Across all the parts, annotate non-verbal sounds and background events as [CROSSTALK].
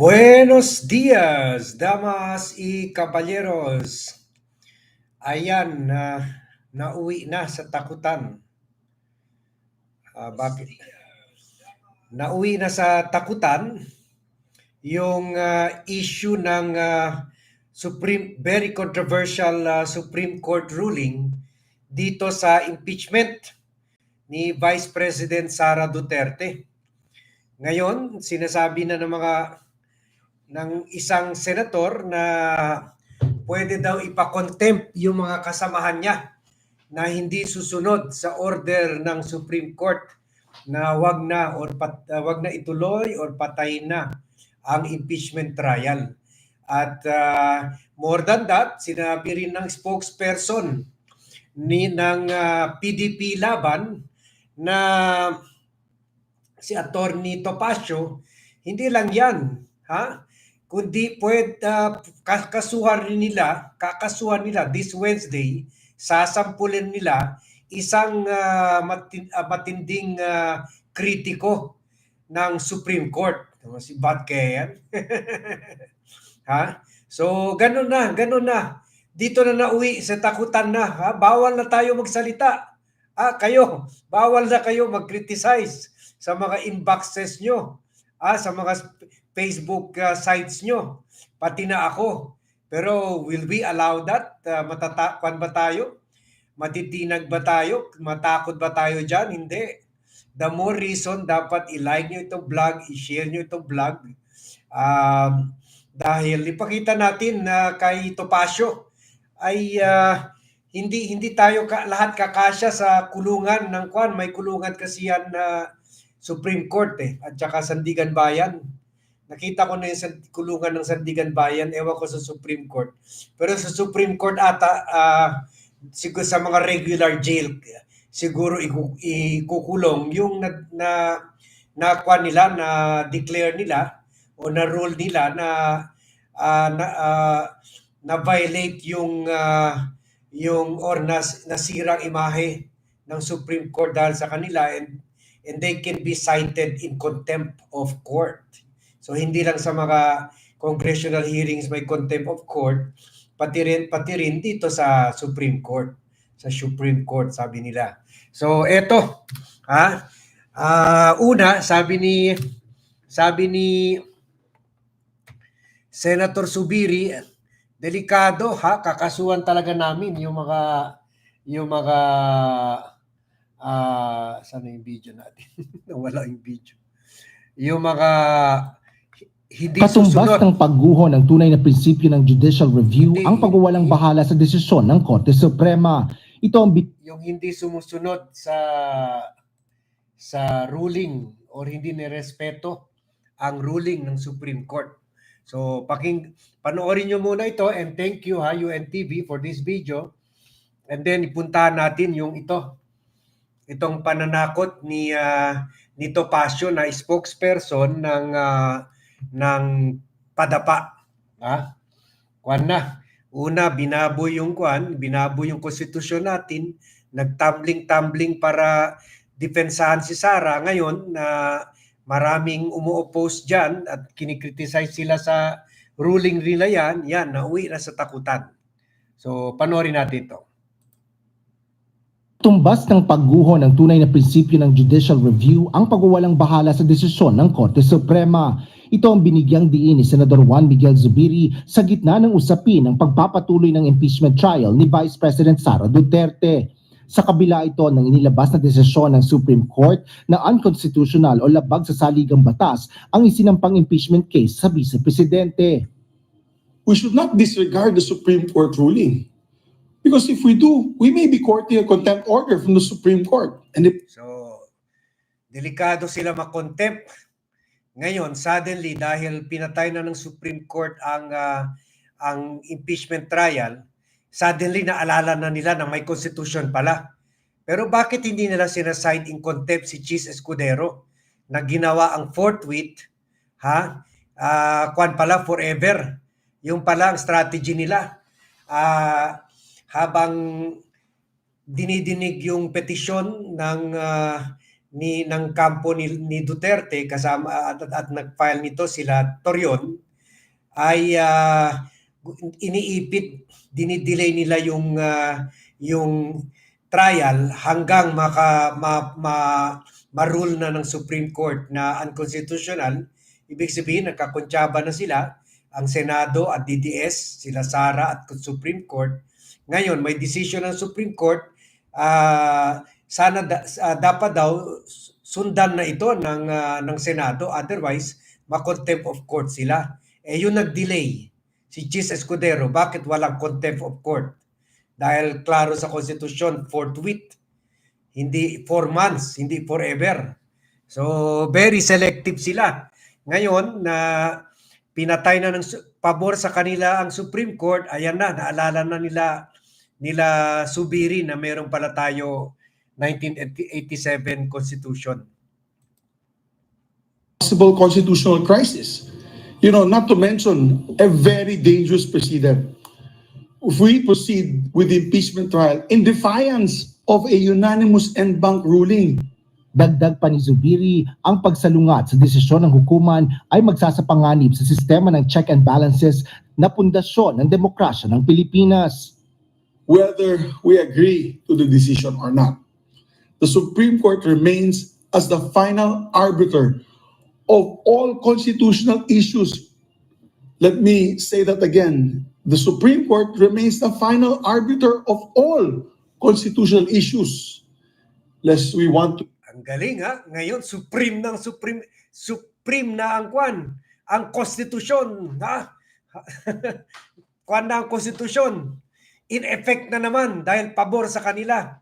Buenos dias, damas y caballeros. Ayan, na nauwi na sa takutan. Ah, bakit? Nauwi na sa takutan yung ah, issue ng ah, Supreme very controversial ah, Supreme Court ruling dito sa impeachment ni Vice President Sara Duterte. Ngayon, sinasabi na ng mga ng isang senator na pwede daw ipakontempt yung mga kasamahan niya na hindi susunod sa order ng Supreme Court na wag na or pat, uh, wag na ituloy or patayin na ang impeachment trial. At uh, more than that, sinabi rin ng spokesperson ni ng uh, PDP Laban na si Attorney Topacio, hindi lang 'yan, ha? Kundi pwede uh, kakasuhan rin nila, kakasuhan nila this Wednesday, sasampulin nila isang uh, matin, matinding uh, kritiko ng Supreme Court. Si Bat yan. [LAUGHS] ha? So, ganun na, ganun na. Dito na nauwi sa takutan na. Ha? Bawal na tayo magsalita. Ah, kayo, bawal na kayo mag-criticize sa mga inboxes nyo. Ah, sa mga Facebook uh, sites nyo. Pati na ako. Pero will we allow that? Uh, matatakwan ba tayo? Matitinag ba tayo? Matakot ba tayo dyan? Hindi. The more reason, dapat i-like nyo itong vlog, i-share nyo itong vlog. Um, dahil ipakita natin na kay Topacio ay uh, hindi hindi tayo ka, lahat kakasya sa kulungan ng kwan. May kulungan kasi yan na uh, Supreme Court eh, at saka Sandigan Bayan. Nakita ko na yung kulungan ng Sandigan Bayan, ewan ko sa Supreme Court. Pero sa Supreme Court ata, uh, siguro sa mga regular jail, siguro ikukulong yung na, na, na kwa nila, na declare nila, o na rule nila na uh, na, uh, na violate yung uh, yung or nas, nasirang imahe ng Supreme Court dahil sa kanila and and they can be cited in contempt of court. So hindi lang sa mga congressional hearings may contempt of court, pati rin, pati rin dito sa Supreme Court. Sa Supreme Court, sabi nila. So eto, ha? Uh, una, sabi ni sabi ni Senator Subiri, delikado ha, kakasuhan talaga namin yung mga yung mga Ah, sana yung video natin? [LAUGHS] Nawala yung video. Yung mga hindi Katumbas susunod. ng pagguho ng tunay na prinsipyo ng judicial review Hindi, ang pagwawalang bahala sa desisyon ng Korte Suprema. Ito ang bit- yung hindi sumusunod sa sa ruling or hindi nirespeto ang ruling ng Supreme Court. So, paking panoorin niyo muna ito and thank you ha UNTV for this video. And then ipuntahan natin yung ito itong pananakot ni uh, ni Topacio na spokesperson ng uh, ng padapa. Ha? Kwan na. Una, binaboy yung kwan, binaboy yung konstitusyon natin, nagtumbling-tumbling para depensahan si Sara. Ngayon, na uh, maraming umu-oppose dyan at kinikriticize sila sa ruling nila yan, yan, nauwi na sa takutan. So, panoorin natin ito. Tumbas ng pagguho ng tunay na prinsipyo ng judicial review ang pagwawalang bahala sa desisyon ng Korte Suprema. Ito ang binigyang diin ni Senador Juan Miguel Zubiri sa gitna ng usapin ng pagpapatuloy ng impeachment trial ni Vice President Sara Duterte. Sa kabila ito ng inilabas na desisyon ng Supreme Court na unconstitutional o labag sa saligang batas ang isinampang impeachment case sa Vice Presidente. We should not disregard the Supreme Court ruling. Because if we do, we may be courting a contempt order from the Supreme Court. And if So, delikado sila makontempt. Ngayon, suddenly, dahil pinatay na ng Supreme Court ang, uh, ang impeachment trial, suddenly naalala na nila na may constitution pala. Pero bakit hindi nila sinaside in contempt si Cheese Escudero na ginawa ang forthwith, ha? Uh, kwan pala forever. Yung pala ang strategy nila. Uh, habang dinidinig yung petisyon ng uh, ni ng kampo ni, ni Duterte kasama at, at, at nag-file nito sila Torion ay ah, iniipit dinidelay nila yung ah, yung trial hanggang maka ma, ma, ma-rule na ng Supreme Court na unconstitutional. Ibig sabihin nagkakontsaba na sila ang Senado at DDS sila Sara at Supreme Court. Ngayon may decision ng Supreme Court ah, sana da- ah, dapat daw sundan na ito ng ah, ng Senado. Otherwise ma-contempt of court sila. Eh yun nag-delay. Si Chis Escudero bakit walang contempt of court? Dahil klaro sa konstitusyon forthwith hindi four months hindi forever. So very selective sila. Ngayon na pinatay na ng pabor sa kanila ang Supreme Court ayan na naalala na nila nila Subiri na meron pala tayo 1987 Constitution. possible constitutional crisis. You know, not to mention a very dangerous precedent. If we proceed with the impeachment trial in defiance of a unanimous en banc ruling, Dagdag pa ni Zubiri, ang pagsalungat sa desisyon ng hukuman ay magsasapanganib sa sistema ng check and balances na pundasyon ng demokrasya ng Pilipinas. whether we agree to the decision or not. The Supreme Court remains as the final arbiter of all constitutional issues. Let me say that again. The Supreme Court remains the final arbiter of all constitutional issues. Lest we want to Ang galing ha. Ngayon, supreme ng supreme, supreme na ang kwan. Ang konstitusyon. Ha? [LAUGHS] kwan na ang konstitusyon. In effect na naman dahil pabor sa kanila.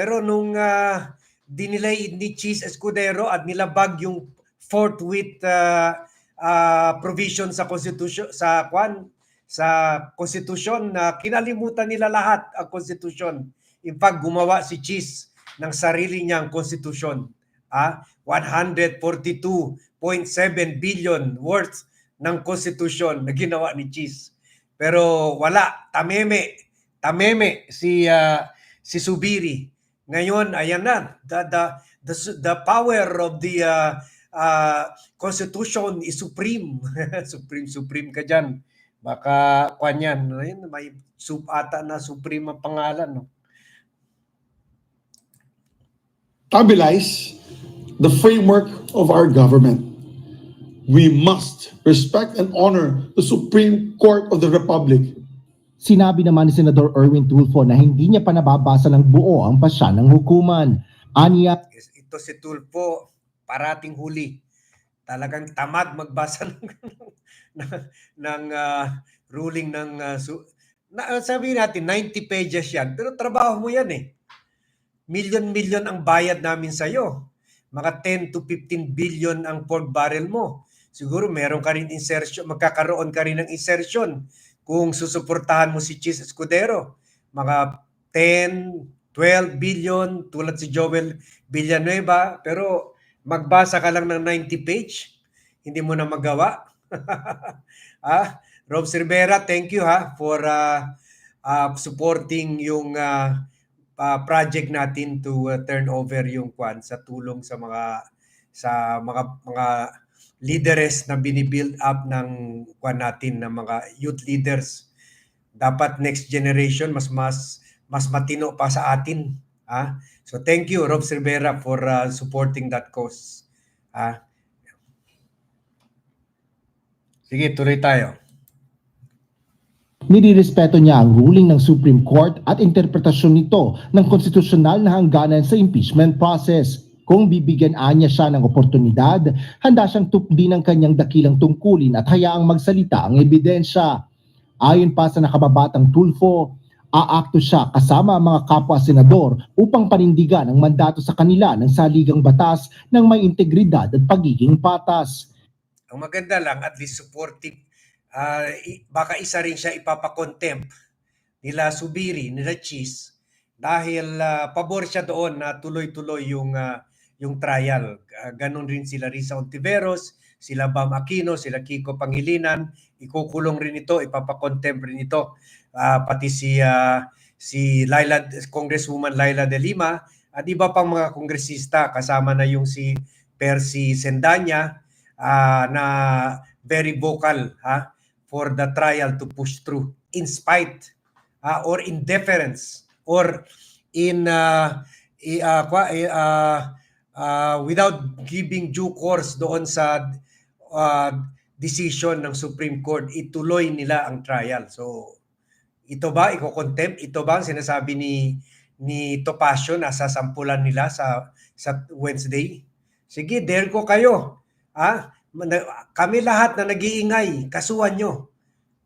Pero nung ah, dinilay ni Cheese Escudero at nilabag yung forthwith ah, ah, provision sa konstitusyon sa kwan sa konstitusyon na kinalimutan nila lahat ang konstitusyon. In fact, gumawa si Cheese ng sarili niyang konstitusyon. Ah, 142.7 billion worth ng konstitusyon na ginawa ni Cheese. Pero wala, tameme, tameme si ah, si Subiri. Ngayon, ayan na, the the the, the power of the ah, ah, constitution is supreme. [LAUGHS] supreme supreme ka diyan. Baka kwan yan, ayun, may sub ata na supreme ang pangalan no. stabilize the framework of our government. We must respect and honor the Supreme Court of the Republic Sinabi naman ni Senador Erwin Tulfo na hindi niya pa nababasa ng buo ang pasya ng hukuman. Aniya, ito si Tulfo, parating huli. Talagang tamad magbasa [LAUGHS] ng ng, ng ah, ruling ng ah, su- na, sabihin natin 90 pages yan. Pero trabaho mo yan eh. Million-million ang bayad namin sa iyo. Mga 10 to 15 billion ang pork barrel mo. Siguro meron ka rin insertion, magkakaroon ka rin ng insertion kung susuportahan mo si Chis Escudero. Mga 10, 12 billion tulad si Joel Villanueva pero magbasa ka lang ng 90 page hindi mo na magawa [LAUGHS] ah Rob Cervera thank you ha for uh, uh, supporting yung uh, uh, project natin to uh, turn over yung kwan sa tulong sa mga sa mga mga leaders na binibuild up ng kwan natin ng mga youth leaders. Dapat next generation mas mas mas matino pa sa atin ah so thank you Rob Cervera for uh, supporting that cause ah sige tuloy tayo. Nirirespeto niya ang ruling ng Supreme Court at interpretasyon nito ng konstitusyonal na hangganan sa impeachment process. Kung bibigyan anya siya ng oportunidad, handa siyang tupdi ng kanyang dakilang tungkulin at hayaang magsalita ang ebidensya. Ayon pa sa nakababatang Tulfo, aakto siya kasama ang mga kapwa-senador upang panindigan ang mandato sa kanila ng saligang batas ng may integridad at pagiging patas. ang maganda lang at least supportive i- baka isa rin siya ipapakontempt nila Subiri nila Cheese dahil ah, pabor siya doon na tuloy-tuloy yung ah, yung trial. Ah, ganon rin sila Risa Ontiveros sila Bam Aquino sila Kiko Pangilinan. Ikukulong rin ito ipapakontempt rin ito. Ah, pati si ah, si Laila Congresswoman Laila De Lima at iba pang mga kongresista. Kasama na yung si Percy Sendanya ah, na very vocal ha for the trial to push through in spite ah, or in deference or in uh, i- ah, kwa- ah, without giving due course doon sa ah, decision ng Supreme Court ituloy nila ang trial. So ito ba iko-contempt ito ba ang sinasabi ni ni Topacio na sasampulan nila sa sa Wednesday? Sige dare ko kayo. Ah kami lahat na nag-iingay kasuhan nyo.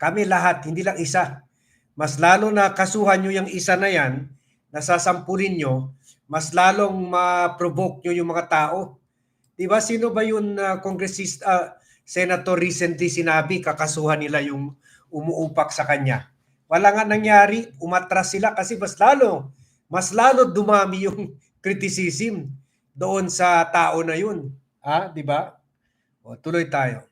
Kami lahat hindi lang isa. Mas lalo na kasuhan nyo yung isa na yan nasasampulin nyo mas lalong ma-provoke nyo yung mga tao di ba sino ba yung uh, congressista ah, senator recently sinabi kakasuhan nila yung umuupak sa kanya wala nga nangyari, umatras sila kasi mas lalo, mas lalo dumami yung [LAUGHS] criticism doon sa tao na yun. Ha, di ba? O, tuloy tayo.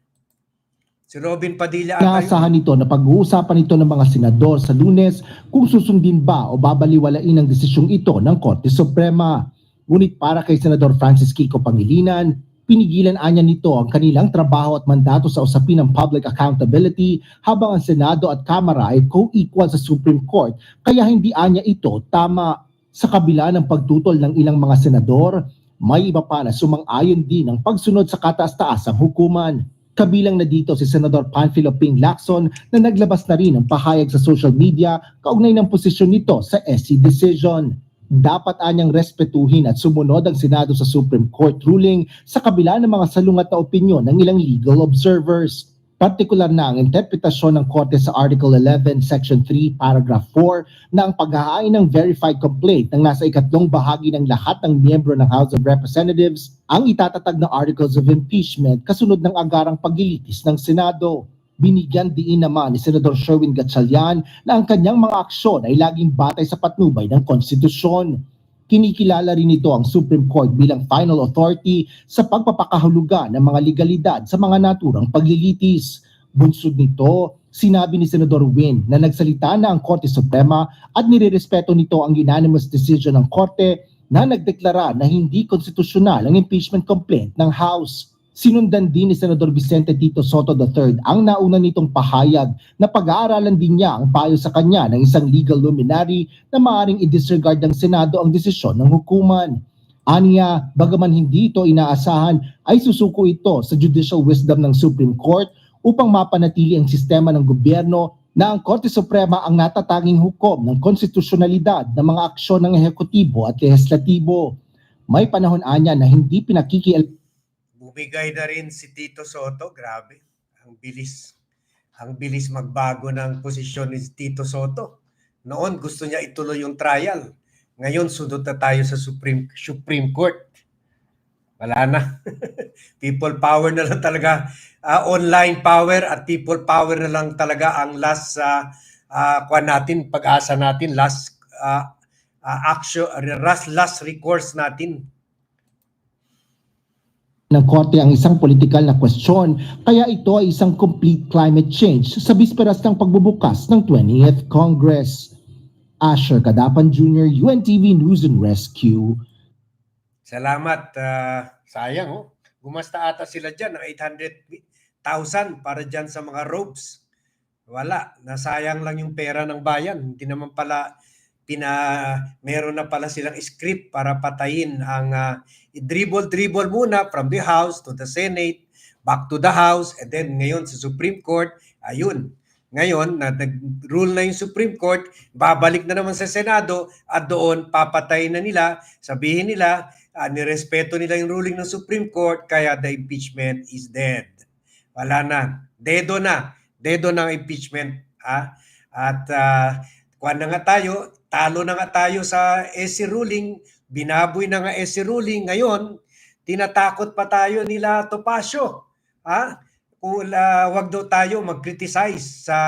Si Robin Padilla ata yun. Inaasahan nito na pag-uusapan ito ng mga senador sa lunes kung susundin ba o babaliwalain ang desisyong ito ng Korte Suprema. Ngunit para kay Senador Francis Kiko Pangilinan, pinigilan anya nito ang kanilang trabaho at mandato sa usapin ng public accountability habang ang Senado at Kamara ay co-equal sa Supreme Court kaya hindi anya ito tama. Sa kabila ng pagtutol ng ilang mga senador, may iba pa na sumang-ayon din ng pagsunod sa kataas-taasang hukuman. Kabilang na dito si Senador Panfilo Ping Lacson na naglabas na rin ng pahayag sa social media kaugnay ng posisyon nito sa SC decision. Dapat anyang respetuhin at sumunod ang Senado sa Supreme Court ruling sa kabila ng mga salungat na opinyon ng ilang legal observers. Partikular na ang interpretasyon ng Korte sa Article 11, Section 3, Paragraph 4 na ang paghahain ng verified complaint ng nasa ikatlong bahagi ng lahat ng miyembro ng House of Representatives ang itatatag na articles of impeachment kasunod ng agarang paglilitis ng Senado. Binigyan diin naman ni Senador Sherwin Gatchalian na ang kanyang mga aksyon ay laging batay sa patnubay ng konstitusyon. Kinikilala rin ito ang Supreme Court bilang final authority sa pagpapakahulugan ng mga legalidad sa mga naturang paglilitis. Bunsod nito, sinabi ni Senador Win na nagsalita na ang Korte Suprema at nirerespeto nito ang unanimous decision ng Korte na nagdeklara na hindi konstitusyonal ang impeachment complaint ng House. Sinundan din ni Senador Vicente Tito Soto III ang nauna nitong pahayag na pag-aaralan din niya ang payo sa kanya ng isang legal luminary na maaaring i-disregard ng Senado ang desisyon ng hukuman. Aniya, bagaman hindi ito inaasahan, ay susuko ito sa judicial wisdom ng Supreme Court upang mapanatili ang sistema ng gobyerno na ang Korte Suprema ang natatanging hukom ng konstitusyonalidad ng mga aksyon ng ehekutibo at lehislatibo. May panahon anya na hindi pinakikial Bumigay na rin si Tito Soto, grabe. Ang bilis. Ang bilis magbago ng posisyon ni Tito Soto. Noon gusto niya ituloy yung trial. Ngayon sunod na tayo sa Supreme Supreme Court. Wala na. [LAUGHS] people power na lang talaga. Ah, online power at people power na lang talaga ang last sa uh, natin, pag-asa natin, last ah, ah, action, last, last recourse natin. Ng korte ang isang politikal na kwestiyon kaya ito ay isang complete climate change sa bisperas ng pagbubukas ng 20th Congress. Asher Kadapan Jr., UNTV News and Rescue. Salamat. ah, sayang, oh. Gumasta ata sila dyan ng 800,000 para dyan sa mga robes. Wala. Nasayang lang yung pera ng bayan. Hindi naman pala pina meron na pala silang script para patayin ang ah, i-dribble-dribble muna from the House to the Senate, back to the House, and then ngayon sa Supreme Court, ayun. Ngayon, na nag-rule na yung Supreme Court, babalik na naman sa Senado at doon papatayin na nila, sabihin nila, uh, nirespeto nila yung ruling ng Supreme Court, kaya the impeachment is dead. Wala na. Dedo na. Dedo ang impeachment. Ha? At uh, kuha na nga tayo, talo na nga tayo sa SC ruling, binaboy na nga SC ruling. Ngayon, tinatakot pa tayo nila Topacio. Ha? Kung uh, wag daw tayo mag-criticize sa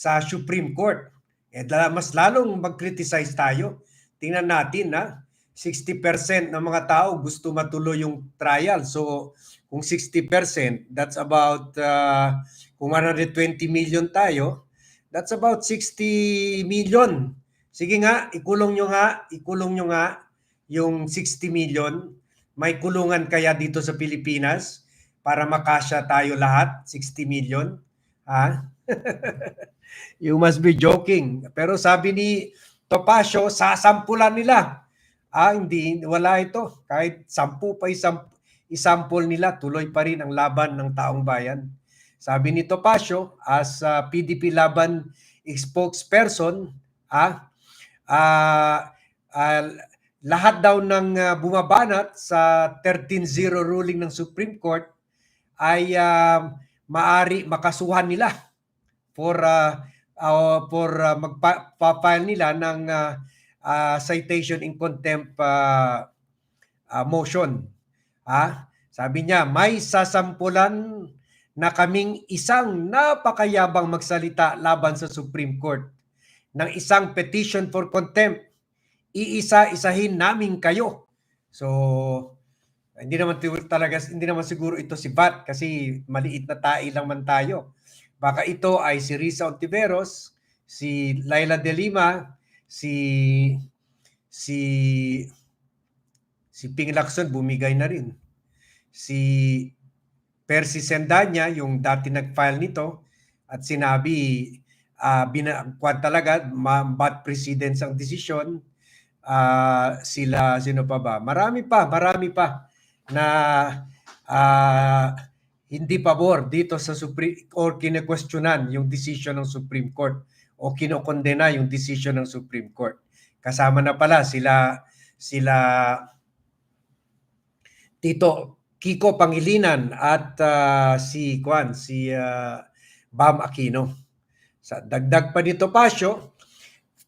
sa Supreme Court. Eh, mas lalong mag-criticize tayo. Tingnan natin ha. 60% ng mga tao gusto matuloy yung trial. So, kung 60%, that's about, uh, kung 120 million tayo, that's about 60 million. Sige nga, ikulong nyo nga, ikulong nyo nga yung 60 million? May kulungan kaya dito sa Pilipinas para makasya tayo lahat, 60 million? Ha? [LAUGHS] you must be joking. Pero sabi ni Topacio, sasampulan nila. Ah, hindi, wala ito. Kahit sampu pa isam, isampol nila, tuloy pa rin ang laban ng taong bayan. Sabi ni Topacio, as ah, PDP Laban spokesperson, ah, ah, ah, lahat daw ng ah, bumabanat sa 13-0 ruling ng Supreme Court ay ah, maari makasuhan nila for uh, uh, for uh, magpa-file nila ng uh, uh, citation in contempt uh, uh, motion. Ha? Sabi niya, may sasampulan na kaming isang napakayabang magsalita laban sa Supreme Court ng isang petition for contempt. Iisa-isahin namin kayo. So, hindi naman talaga hindi naman siguro ito si Bat kasi maliit na tai lang man tayo. Baka ito ay si Risa Ontiveros, si Laila De Lima, si si si Ping Lacson bumigay na rin. Si Percy Sendanya, yung dati nag-file nito at sinabi uh, binakuan talaga bad precedence ang desisyon Ah, sila sino pa ba marami pa marami pa na ah, hindi pabor dito sa Supreme or kine-questionan yung decision ng Supreme Court o kinokondena yung decision ng Supreme Court. Kasama na pala sila sila Tito Kiko Pangilinan at ah, si Kwan si ah, Bam Aquino. Sa dagdag pa dito Pasyo,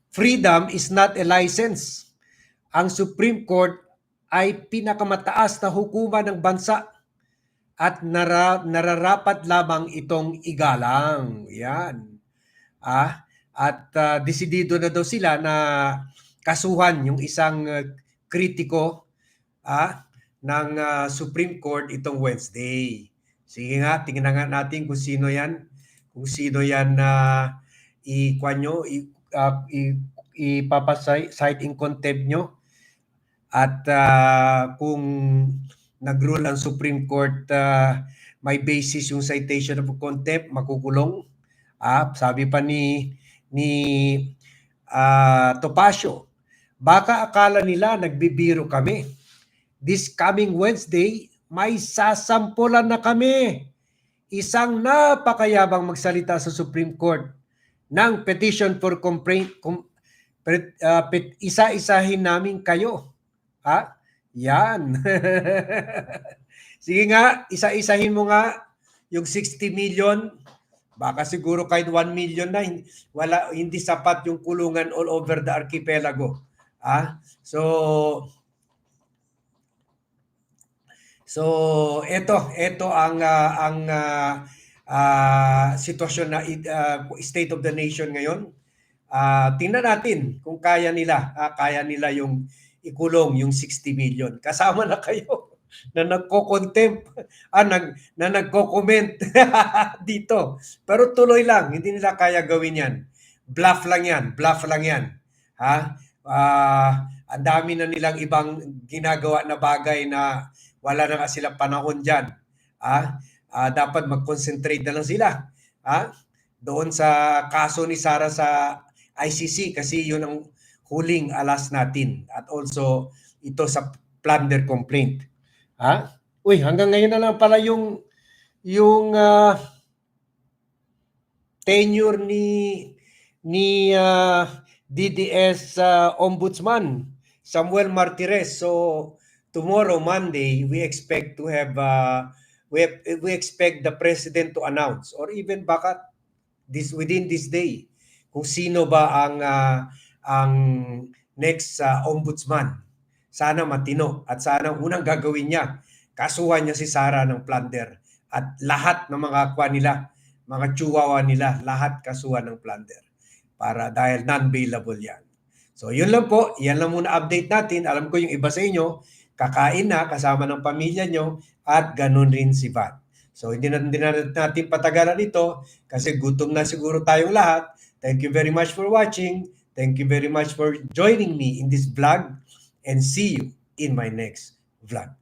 freedom is not a license. Ang Supreme Court ay pinakamataas na hukuman ng bansa at nara, nararapat lamang itong igalang. Yan. Ah, at ah, desidido na daw sila na kasuhan yung isang ah, kritiko ah, ng ah, Supreme Court itong Wednesday. Sige nga, tingnan nga natin kung sino yan. Kung sino yan na i-kwan nyo, i, ah, i, ipapasite in contempt nyo. At ah, kung nag-rule ang Supreme Court ah, may basis yung citation of contempt, makukulong. Ah, sabi pa ni ni ah, Topacio, baka akala nila nagbibiro kami. This coming Wednesday, may sasampulan na kami. Isang napakayabang magsalita sa Supreme Court ng petition for complaint com, ah, pet- isa-isahin namin kayo. Ha? Yan. [LAUGHS] Sige nga, isa-isahin mo nga yung 60 million. Baka siguro kahit 1 million na wala hindi sapat yung kulungan all over the archipelago. Ah, so So, ito, ito ang ah, ang ah, ah, sitwasyon na ah, state of the nation ngayon. Ah, tingnan natin kung kaya nila, ah, kaya nila yung ikulong yung 60 million. Kasama na kayo [LAUGHS] na nagko-contempt, ah, nag, na nagko-comment [LAUGHS] dito. Pero tuloy lang, hindi nila kaya gawin yan. Bluff lang yan, bluff lang yan. Ha? Ah, ang dami na nilang ibang ginagawa na bagay na wala na nga silang panahon dyan. Ah, ah, dapat mag-concentrate na lang sila. Ah, doon sa kaso ni Sara sa ICC kasi yun ang huling alas natin at also ito sa plunder complaint. Ha? Uy, hanggang ngayon na lang pala yung yung ah, tenure ni ni ah, DDS ah, Ombudsman Samuel Martires. So tomorrow Monday we expect to have uh, we have, we expect the president to announce or even baka this within this day kung sino ba ang ah, ang next ah, ombudsman. Sana matino at sana ang unang gagawin niya kasuhan niya si Sara ng plunder at lahat ng mga kwa nila, mga chihuahua nila, lahat kasuhan ng plunder para dahil non-bailable yan. So yun lang po, yan lang muna update natin. Alam ko yung iba sa inyo, kakain na kasama ng pamilya nyo at ganun rin si Vat. So hindi na, hindi na natin patagalan ito kasi gutom na siguro tayong lahat. Thank you very much for watching. Thank you very much for joining me in this vlog. and see you in my next vlog.